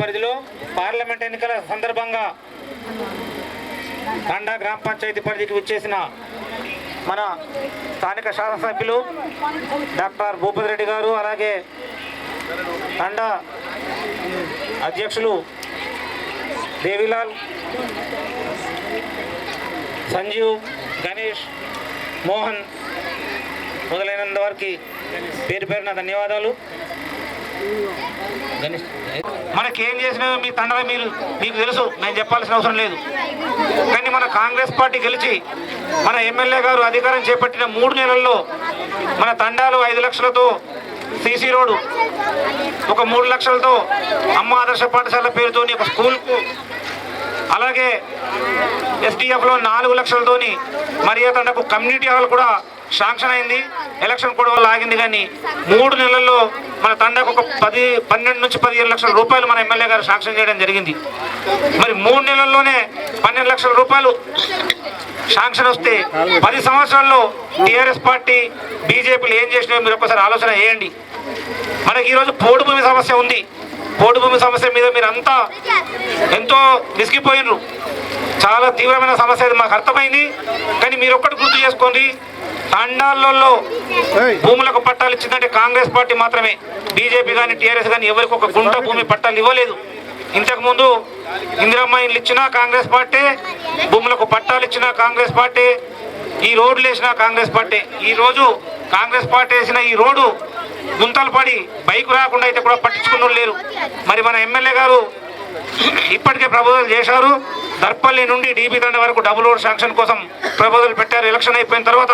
పరిధిలో పార్లమెంట్ ఎన్నికల సందర్భంగా తండా గ్రామ పంచాయతీ పరిధికి వచ్చేసిన మన స్థానిక శాసనసభ్యులు డాక్టర్ భూపతి రెడ్డి గారు అలాగే తండా అధ్యక్షులు దేవిలాల్ సంజీవ్ గణేష్ మోహన్ మొదలైనంత వారికి పేరు పేరున ధన్యవాదాలు. మనకి ఏం చేసినా మీ తండ్రి మీరు మీకు తెలుసు నేను చెప్పాల్సిన అవసరం లేదు. కానీ మన కాంగ్రెస్ పార్టీ గెలిచి మన ఎమ్మెల్యే గారు అధికారం చేపట్టిన మూడు నెలల్లో మన తండాలు ఐదు లక్షలతో సీసీ రోడ్ ఒక మూడు లక్షలతో అమ్మ ఆదర్శ పాఠశాల పేరుతోని ఒక స్కూల్కు అలాగే ఎస్డిఎఫ్లో నాలుగు లక్షలతోని మరియా తండకు కమ్యూనిటీ హాల్ కూడా శాంక్షన్ అయింది. ఎలక్షన్ కూడా వల్ల ఆగింది కానీ మూడు నెలల్లో మన తండకు ఒక పది పన్నెండు నుంచి పదిహేను లక్షల రూపాయలు మన ఎమ్మెల్యే గారు శాంక్షన్ చేయడం జరిగింది. మరి మూడు నెలల్లోనే పన్నెండు లక్షల రూపాయలు శాంక్షన్ వస్తే పది సంవత్సరాల్లో టీఆర్ఎస్ పార్టీ బీజేపీలు ఏం చేసినాయో మీరు ఒకసారి ఆలోచన చేయండి. మనకి ఈరోజు పోడు భూమి సమస్య ఉంది. పోడు భూమి సమస్య మీద మీరు అంతా ఎంతో విసిగిపోయినరు చాలా తీవ్రమైన సమస్య అది మాకు అర్థమైంది. కానీ మీరు ఒక్కటి గుర్తు చేసుకోండి. తండాలలో భూములకు పట్టాలు ఇచ్చిందంటే కాంగ్రెస్ పార్టీ మాత్రమే. బీజేపీ కానీ టీఆర్ఎస్ కానీ ఎవరికి ఒక గుంట భూమి పట్టాలు ఇవ్వలేదు. ఇంతకుముందు ఇందిరమ్మ ఇల్లు ఇచ్చినా కాంగ్రెస్ పార్టీ భూములకు పట్టాలు ఇచ్చినా కాంగ్రెస్ పార్టీ ఈ రోడ్లు వేసినా కాంగ్రెస్ పార్టీ. ఈ రోజు కాంగ్రెస్ పార్టీ వేసిన ఈ రోడ్డు గుంతలు పడి బైక్ రాకుండా అయితే కూడా పట్టించుకున్న లేరు. మరి మన ఎమ్మెల్యే గారు ఇప్పటికే ప్రపోజల్ చేశారు. దర్పల్లి నుండి డీబీ దండ వరకు డబుల్ రోడ్ శాంక్షన్ కోసం ప్రపోజల్ పెట్టారు. ఎలక్షన్ అయిపోయిన తర్వాత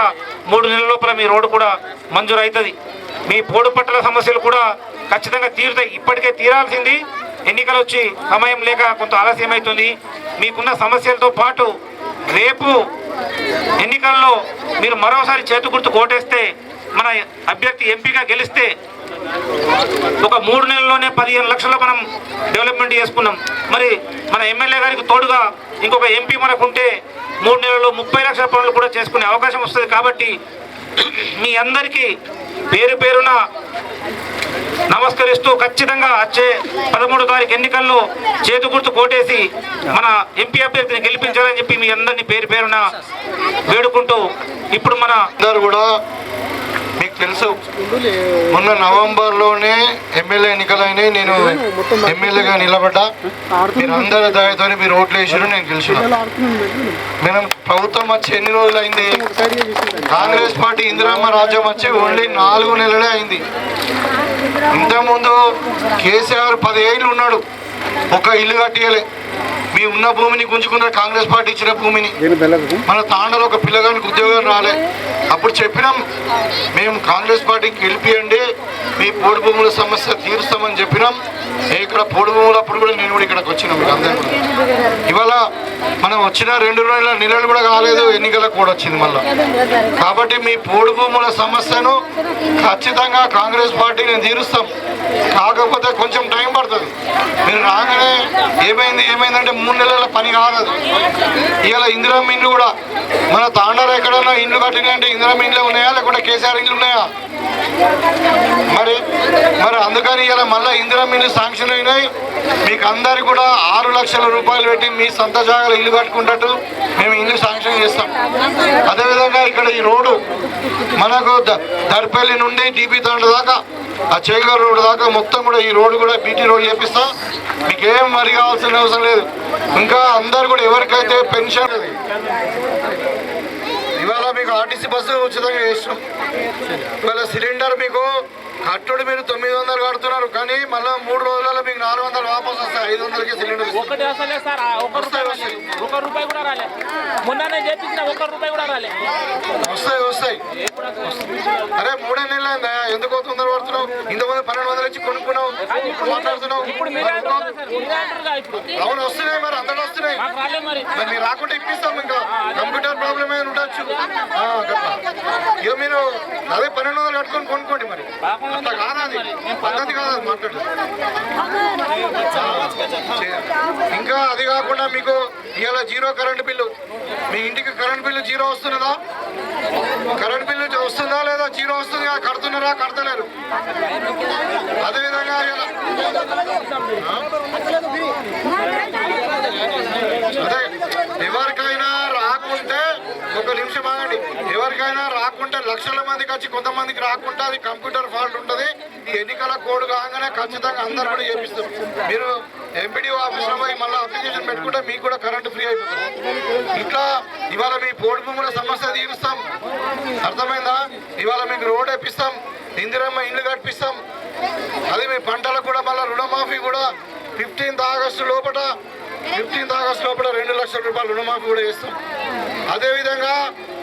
మూడు నెలల లోపల మీ రోడ్డు కూడా మంజూరు అవుతుంది మీ పోడు పట్టల సమస్యలు కూడా ఖచ్చితంగా తీరుతాయి. ఇప్పటికే తీరాల్సింది. ఎన్నికలు వచ్చి సమయం లేక కొంత ఆలస్యం అవుతుంది మీకున్న సమస్యలతో పాటు రేపు ఎన్నికల్లో మీరు మరోసారి చేతు గుర్తు కోటేస్తే మన అభ్యర్థి ఎంపీగా గెలిస్తే ఒక మూడు నెలల్లోనే పదిహేను లక్షల మనం డెవలప్మెంట్ చేసుకున్నాం. మరి మన ఎమ్మెల్యే గారికి తోడుగా ఇంకొక ఎంపీ మనకుంటే మూడు నెలల్లో ముప్పై లక్షల పనులు కూడా చేసుకునే అవకాశం వస్తుంది కాబట్టి మీ అందరికీ పేరు పేరున నమస్కరిస్తూ ఖచ్చితంగా వచ్చే పదమూడు తారీఖు ఎన్నికల్లో చేతు గుర్తు కోటేసి మన ఎంపీ అభ్యర్థిని గెలిపించాలని చెప్పి మీ అందరినీ పేరు పేరున వేడుకుంటూ ఇప్పుడు మన అందరు కూడా తెలుసు. మొన్న నవంబర్లోనే ఎమ్మెల్యే ఎన్నికలైనాయి. నేను ఎమ్మెల్యేగా నిలబడ్డా. మీరు అందరి దయతో మీరు ఓట్లు వేసారు నేను గెలిచిన. మనం ప్రభుత్వం వచ్చి ఎన్ని రోజులు అయింది కాంగ్రెస్ పార్టీ ఇందిరామ్మ రాజ్యం వచ్చి ఓన్లీ నాలుగు నెలలే అయింది. ఇంతకుముందు కేసీఆర్ పదేళ్ళు ఉన్నాడు. ఒక ఇల్లు కట్టియలే. మీ ఉన్న భూమిని గుంజుకున్న కాంగ్రెస్ పార్టీ ఇచ్చిన భూమిని. మన తాండలో ఒక పిల్లగానికి ఉద్యోగం రాలే. అప్పుడు చెప్పినాం మేము కాంగ్రెస్ పార్టీకి గెలిపియండి మీ పోడు భూముల సమస్య తీరుస్తామని చెప్పినాం. ఇక్కడ పోడు భూములు అప్పుడు కూడా నేను కూడా ఇక్కడికి వచ్చినాం మీకు అందరూ. ఇవాళ మనం వచ్చిన రెండు నెలల నెలలు కూడా కాలేదు ఎన్నికలకు కూడా వచ్చింది మళ్ళీ. కాబట్టి మీ పోడు భూముల సమస్యను ఖచ్చితంగా కాంగ్రెస్ పార్టీ నేను తీరుస్తాం. కాకపోతే కొంచెం టైం మీరు రాగానే ఏమైంది ఏమైందంటే మూడు నెలల పని కాదు. ఇవాళ ఇందిరా ఇండ్లు కూడా మన తాండాలో ఎక్కడన్నా ఇండ్లు కట్టినాయంటే ఇందిరా ఇండ్లే ఉన్నాయా లేకుంటే కేసీఆర్ ఇండ్లు ఉన్నాయా? మరి మరి అందుకని ఇలా మళ్ళీ ఇందిరా మిల్లు శాంక్షన్ అయినాయి. మీకు అందరికి కూడా ఆరు లక్షల రూపాయలు పెట్టి మీ సొంత జాగాలో ఇల్లు కట్టుకుంటట్టు మేము ఇల్లు శాంక్షన్ చేస్తాం. అదేవిధంగా ఇక్కడ ఈ రోడ్డు మనకు దర్పల్లి నుండి డీపీ తండ్రి దాకా ఆ చేగర్ రోడ్డు దాకా మొత్తం కూడా ఈ రోడ్డు కూడా బీటీ రోడ్ చేపిస్తాం. మీకేం మరి కావాల్సిన అవసరం లేదు. ఇంకా అందరు కూడా ఎవరికైతే పెన్షన్ ఆర్టీసీ బస్సు ఉచితంగా చేస్తున్నాం ఇవాళ సిలిండర్ మీకు కట్టుడు మీరు తొమ్మిది వందలు కడుతున్నారు కానీ మళ్ళీ మూడు రోజులలో మీకు నాలుగు వందలు వాపస్ వస్తాయి. ఐదు వందలకి సిలిండర్. ఒకటి సార్ ఆ ఒక్క రూపాయి ఒక రూపాయి కూడా రాలే. మొన్ననే చేపించిన ఒక్క రూపాయి కూడా రాలే. వస్తాయి వస్తాయి. అరే మూడే నెలలు అయిందా? ఎందుకు తొందర పడుతున్నావు? ఇంతకుముందు పన్నెండు వందలు ఇచ్చి కొనుక్కున్నావు ఇప్పుడు మాట్లాడుతున్నావు. అవును వస్తున్నాయి మరి అందరూ వస్తున్నాయి. మరి. మరి రాకుండా ఇప్పిస్తాం ఇంకా. కంప్యూటర్ ప్రాబ్లమ్ ఏమైనా ఉండొచ్చు. ఇక మీరు అదే పన్నెండు వందలు కట్టుకొని కొనుక్కోండి మరి. అట్లా కాదు పద్ధతి కాదు ఇంకా అది కాకుండా మీకు ఇవాళ జీరో కరెంట్ బిల్లు. మీ ఇంటికి కరెంట్ బిల్లు జీరో వస్తున్నదా? కరెంట్ బిల్లు వస్తుందా లేదా? జీరో వస్తుందా కడుతున్నారా కడతలేరు? అదేవిధంగా అదే ఎవరికైనా రాకుంటే ఒక నిమిషం ఆగండి. ఎవరికైనా రాకుంటే లక్షల మందికి వచ్చి కొంతమందికి రాకుంటే అది కంప్యూటర్ ఫాల్ట్ ఉంటుంది. ఈ ఎన్నికల కోడ్ కాగానే ఖచ్చితంగా అందరు కూడా చేపిస్తారు. మీరు ఎంపీడీ ఆఫీస్లో పోయి మళ్ళీ అప్లికేషన్ పెట్టుకుంటే మీకు కూడా కరెంట్ ఫ్రీ అయిపోతుంది. ఇట్లా ఇవాళ మీ పోడు భూముల సమస్య తీరుస్తాం. అర్థమైందా? ఇవాళ మీకు రోడ్ వేపిస్తాం ఇందిరమ్మ ఇల్లు కట్టిస్తాం. అది మీ పంటలకు కూడా మళ్ళీ రుణమాఫీ కూడా ఫిఫ్టీన్త్ ఆగస్టు లోపల ఫిఫ్టీన్త్ ఆగస్ట్ లోపల రెండు లక్షల రూపాయలు రుణమాఫీ కూడా చేస్తాం. అదేవిధంగా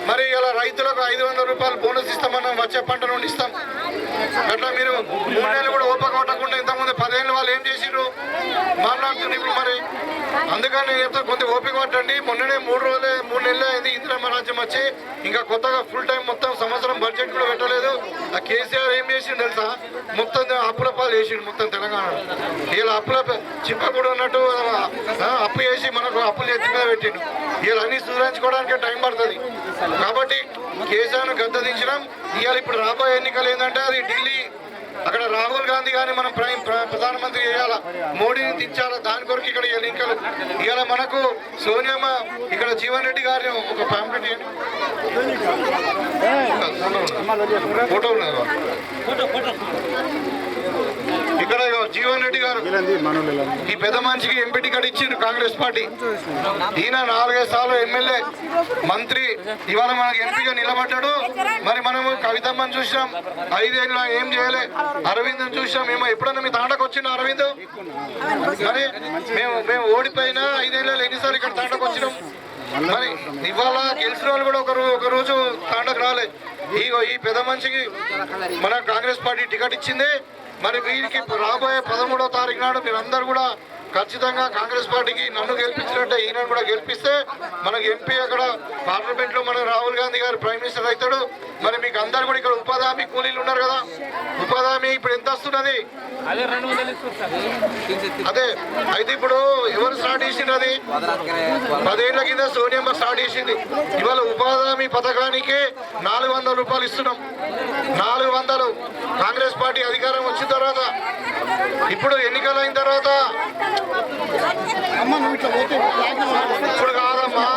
మరి ఇలా రైతులకు ఐదు వందల రూపాయలు బోనస్ ఇస్తామన్నాం వచ్చే పంట నుండి ఇస్తాం. అట్లా మీరు మూడు నెలలు కూడా ఓపిక కొట్టకుండా ఇంతకుముందు పదేళ్ళు వాళ్ళు ఏం చేసిరు మాట్లాడుతుంది ఇప్పుడు మరి. అందుకని నేను చెప్తాను కొంత ఓపిక పట్టండి. మొన్ననే మూడు రోజులే మూడు నెలలు అయింది ఇందిరమ్మ రాజ్యం వచ్చి. ఇంకా కొత్తగా ఫుల్ టైం మొత్తం సంవత్సరం బడ్జెట్ కూడా పెట్టలేదు. ఆ కేసీఆర్ ఏం చేసిండు తెలుసా? మొత్తం అప్పుల పాలు చేసిండు మొత్తం తెలంగాణ ఇలా అప్పుల చిప్పకూడ ఉన్నట్టు అప్పు చేసి మనకు అప్పులు ఎత్తి మీద పెట్టిండు. ఇలా సూచించుకోవడానికి టైం పడుతుంది కాబట్టి కేసీఆర్ను గద్దదించడం ఇవాళ ఇప్పుడు రాబోయే ఎన్నికలు ఏంటంటే అది ఢిల్లీ అక్కడ రాహుల్ గాంధీ గారిని మనం ప్రైమ్ ప్ర- ప్రధానమంత్రి చేయాలా మోడీని దించాలా దాని కొరకు ఇక్కడ ఎన్నికలు ఇవాళ మనకు సోనియమ్మ ఇక్కడ జీవన్ రెడ్డి గారిని ఒక పాంప్లెట్ ఫోటో ఉన్నది జీవన్ రెడ్డి గారు ఈ పెద్ద మనిషికి ఎంపీ టికెట్ ఇచ్చిండు కాంగ్రెస్ పార్టీ. ఈయన నాలుగైదు సార్లు ఎమ్మెల్యే మంత్రి ఇవాళ మనకి ఎంపీగా నిలబడ్డాడు. మరి మనము కవితమ్మని చూసాం ఐదేళ్ళ ఏం చేయలే. అరవింద్ చూసాం మేము ఎప్పుడన్నా మీ తాండకు వచ్చిన అరవింద్? మరి మేము మేము ఓడిపోయినా ఐదేళ్ళు ఎన్నిసార్లు ఇక్కడ తాండకు వచ్చినాం. మరి ఇవాళ గెలిచిన వాళ్ళు కూడా ఒక రోజు తాండకు రాలే. ఇగో ఈ పెద్ద మనిషికి మన కాంగ్రెస్ పార్టీ టికెట్ ఇచ్చింది. మరి వీరికి రాబోయే పదమూడో తారీఖు నాడు మీరందరూ కూడా ఖచ్చితంగా కాంగ్రెస్ పార్టీకి నన్ను గెలిపించినట్టే ఈయన కూడా గెలిపిస్తే మనకి ఎంపీ అక్కడ పార్లమెంట్లో మన రాహుల్ గాంధీ గారు ప్రైమ్ మినిస్టర్ అవుతాడు. మరి మీకు అందరు కూడా ఇక్కడ ఉపాధి హామీ కూలీలు ఉన్నారు కదా. ఉపాధి హామీ ఇప్పుడు ఎంత వస్తున్నది? అదే అయితే ఇప్పుడు ఎవరు స్టార్ట్ చేసిండ్రు అది? పదేళ్ళ కింద సోనియమ్మ స్టార్ట్ చేసింది. ఇవాళ ఉపాధి హామీ పథకానికి నాలుగు వందల రూపాయలు ఇస్తున్నాం. నాలుగు వందలు. కాంగ్రెస్ పార్టీ అధికారం వచ్చిన తర్వాత ఇప్పుడు ఎన్నికలు అయిన తర్వాత ఇప్పుడు కాదమ్మా.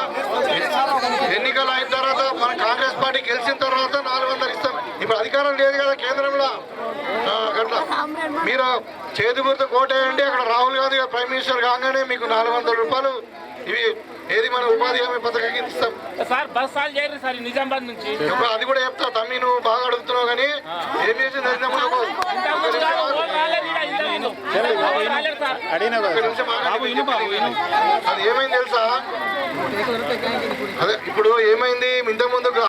ఎన్నికలు అయిన తర్వాత మన కాంగ్రెస్ పార్టీ గెలిచిన తర్వాత నాలుగు వందలు ఇస్తాం. ఇప్పుడు అధికారం లేదు కదా కేంద్రంలో. అట్లా మీరు చేతి గుర్తు కోటేయండి అక్కడ రాహుల్ గాంధీ ప్రైమ్ మినిస్టర్ కాగానే మీకు నాలుగు వందల రూపాయలు ఇవి ఏది మన ఉపాధి హామీ పథకం కింద ఇస్తాం. సార్ బస్ చేయరు సార్ నిజామాబాద్ నుంచి. ఇప్పుడు అది కూడా చెప్తా. తమ్మి నువ్వు బాగా అడుగుతున్నావు కానీ ఏం చేసింది? అది ఏమైంది తెలుసా? అదే ఇప్పుడు ఏమైంది? ఇంతకుముందు